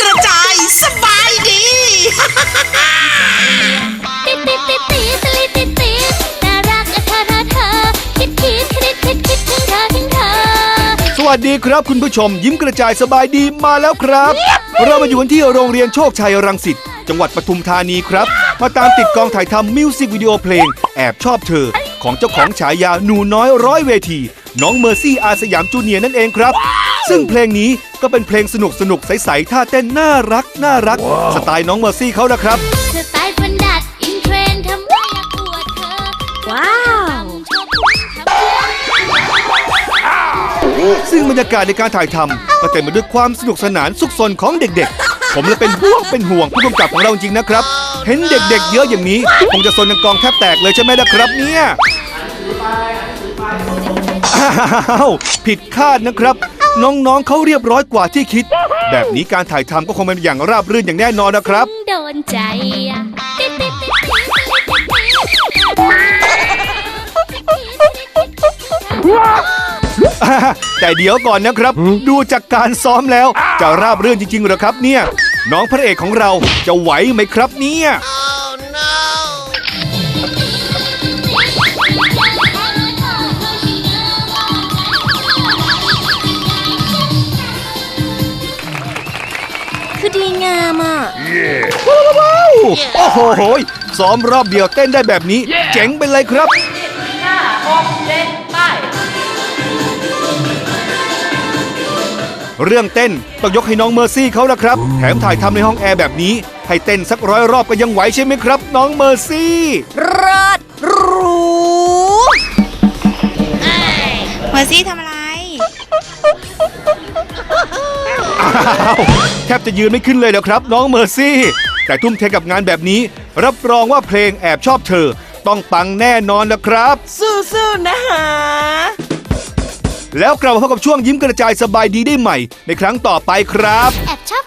กระจายสบายดี ติดติดติดติดสลิดติดติดน่ารักอะเธอเธอเธอคิดคิดคิดคิดคิดถึงเธอถึงเธอ สวัสดีครับคุณผู้ชมยิ้มกระจายสบายดีมาแล้วครับ เรามาอยู่กันที่โรงเรียนโชคชัยรังสิตจังหวัดปทุมธานีครับ มาตามติดกองถ่ายทำมิวสิกวิดีโอเพลง แอบชอบเธอ ของเจ้าของฉายาหนูน้อยร้อยเวที น้องเมอร์ซี่อาสยามจูเนียร์นั่นเองครับ ซึ่งเพลงนี้ก็เป็นเพลงสนุกสนุกๆใสๆท่าเต้นน่ารักน่ารัก สไตล์น้องเมอร์ซี่เขานะครับ สไตล์ฟันดัดอินเทรนด์ทำให้อยากอวดเธอ ว้าวชอบคุณทำเพื่อซึ่งบรรยากาศในการถ่ายทำก็เต็มไปด้วยความสนุกสนานสุขสนของเด็กๆ ผมเลยเป็นห่วงเป็นห่วงผู้กำกับของเราจริงๆนะครับ เห็นเด็กๆ เยอะอย่างนี้คงจะสนกันกองแทบแตกเลยใช่ไหมนะครับเนี่ยอ้าวผิดคาดนะครับ น้องๆเขาเรียบร้อยกว่าที่คิด แบบนี้การถ่ายทำก็คงเป็นอย่างราบรื่นอย่างแน่นอนนะครับ โดนใจอะติดติดติดติดสลิดติดติดแต่เดี๋ยวก่อนนะครับ ดูจากการซ้อมแล้ว จะราบรื่นจริงๆเหรอครับเนี่ย น้องพระเอกของเราจะไหวไหมครับเนี่ย คือดีงามอะโอ้โหโหยซ้อมรอบเดียวเต้นได้แบบนี้ เจ๋งไปเลยครับเรื่องเต้นต้องยกให้น้องเมอร์ซี่เขาละครับ แถมถ่ายทำในห้องแอร์แบบนี้ ให้เต้นสักร้อยรอบก็ยังไหวใช่ไหมครับ น้องเมอร์ซี่ รอดรู้าวแทบจะยืนไม่ขึ้นเลยนะครับ น้องเมอร์ซี่ แต่ทุ่มเทกับงานแบบนี้ รับรองว่าเพลงแอบชอบเธอ ต้องปังแน่นอนนะครับ สู้ๆนะฮะแล้วกลับมาพบกับช่วงยิ้มกระจายสบายดีได้ใหม่ ในครั้งต่อไปครับ แอบชอบ